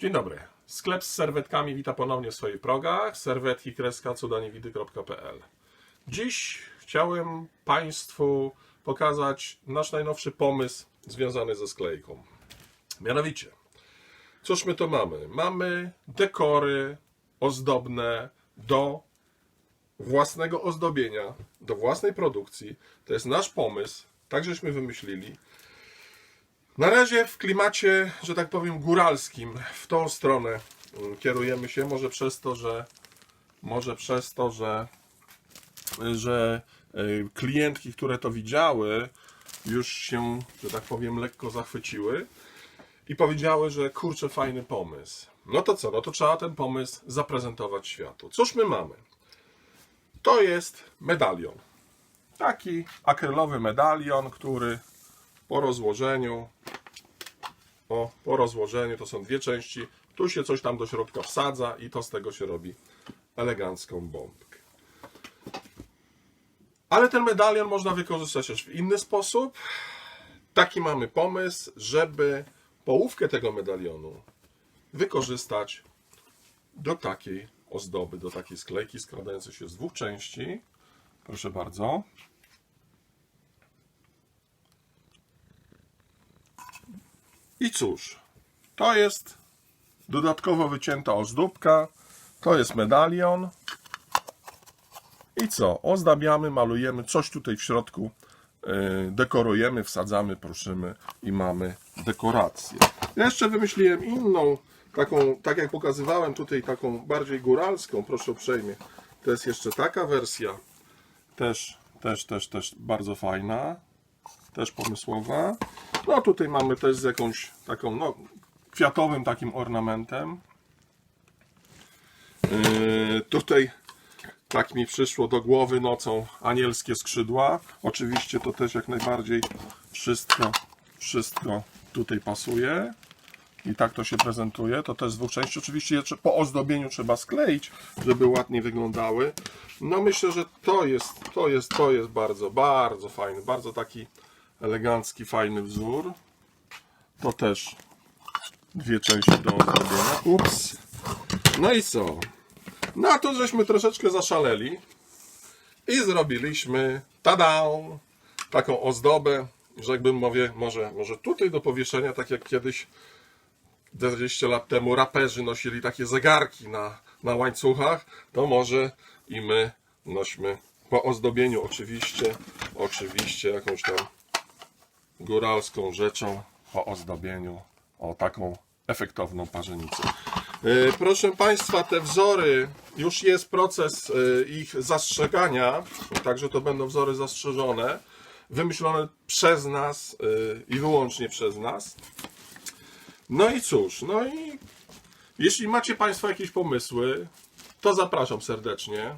Dzień dobry. Sklep z serwetkami wita ponownie w swoich progach. Serwetki kreska cudaniewidy.pl Dziś chciałem Państwu pokazać nasz najnowszy pomysł związany ze sklejką. Mianowicie, cóż my to mamy? Mamy dekory ozdobne do własnego ozdobienia, do własnej produkcji. To jest nasz pomysł, tak żeśmy wymyślili. Na razie w klimacie, że tak powiem, góralskim, w tą stronę mm, kierujemy się, może przez to, że może przez to, że, że y, klientki, które to widziały, już się, że tak powiem, lekko zachwyciły i powiedziały, że kurczę, fajny pomysł. No to co? No to trzeba ten pomysł zaprezentować światu. Cóż my mamy? To jest medalion. Taki akrylowy medalion, który po rozłożeniu o, po rozłożeniu to są dwie części. Tu się coś tam do środka wsadza i to z tego się robi elegancką bombkę. Ale ten medalion można wykorzystać też w inny sposób. Taki mamy pomysł, żeby połówkę tego medalionu wykorzystać do takiej ozdoby, do takiej sklejki składającej się z dwóch części. Proszę bardzo. I cóż, to jest dodatkowo wycięta ozdóbka, to jest medalion. I co? Ozdabiamy, malujemy, coś tutaj w środku yy, dekorujemy, wsadzamy, proszymy i mamy dekorację. Ja jeszcze wymyśliłem inną, taką, tak jak pokazywałem tutaj, taką bardziej góralską, proszę uprzejmie. To jest jeszcze taka wersja, też, też, też, też bardzo fajna też pomysłowa. No tutaj mamy też z jakąś taką, no, kwiatowym takim ornamentem. Yy, tutaj tak mi przyszło do głowy nocą anielskie skrzydła. Oczywiście to też jak najbardziej wszystko, wszystko tutaj pasuje. I tak to się prezentuje. To też z dwóch części. Oczywiście je po ozdobieniu trzeba skleić, żeby ładnie wyglądały. No myślę, że to jest, to jest, to jest bardzo, bardzo fajny, bardzo taki elegancki, fajny wzór. To też dwie części do ozdobienia. Ups. No i co? No a tu żeśmy troszeczkę zaszaleli i zrobiliśmy tada! Taką ozdobę, że jakbym mówię, może, może tutaj do powieszenia, tak jak kiedyś 20 lat temu raperzy nosili takie zegarki na, na łańcuchach, to może i my nośmy po ozdobieniu oczywiście, oczywiście jakąś tam góralską rzeczą po ozdobieniu o taką efektowną parzenicę. E, Proszę Państwa, te wzory, już jest proces e, ich zastrzegania, także to będą wzory zastrzeżone, wymyślone przez nas e, i wyłącznie przez nas. No i cóż, no i jeśli macie Państwo jakieś pomysły, to zapraszam serdecznie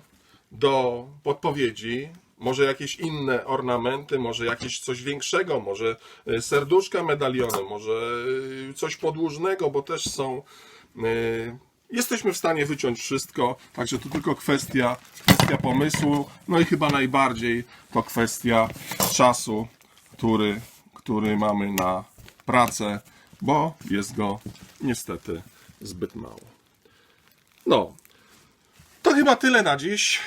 do podpowiedzi. Może jakieś inne ornamenty, może jakieś coś większego, może e, serduszka medaliony, może e, coś podłużnego, bo też są. e, Jesteśmy w stanie wyciąć wszystko, także to tylko kwestia, kwestia pomysłu, no i chyba najbardziej to kwestia czasu, który, który mamy na pracę, bo jest go niestety zbyt mało. No, to chyba tyle na dziś.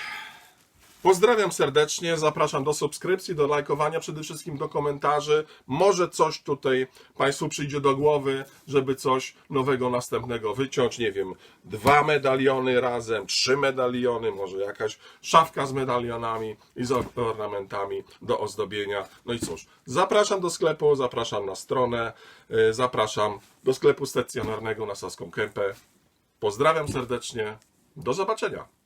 Pozdrawiam serdecznie, zapraszam do subskrypcji, do lajkowania, przede wszystkim do komentarzy. Może coś tutaj Państwu przyjdzie do głowy, żeby coś nowego, następnego wyciąć. Nie wiem, dwa medaliony razem, trzy medaliony, może jakaś szafka z medalionami i z ornamentami do ozdobienia. No i cóż, zapraszam do sklepu, zapraszam na stronę, yy, zapraszam do sklepu stacjonarnego na Saską Kępę. Pozdrawiam serdecznie, do zobaczenia.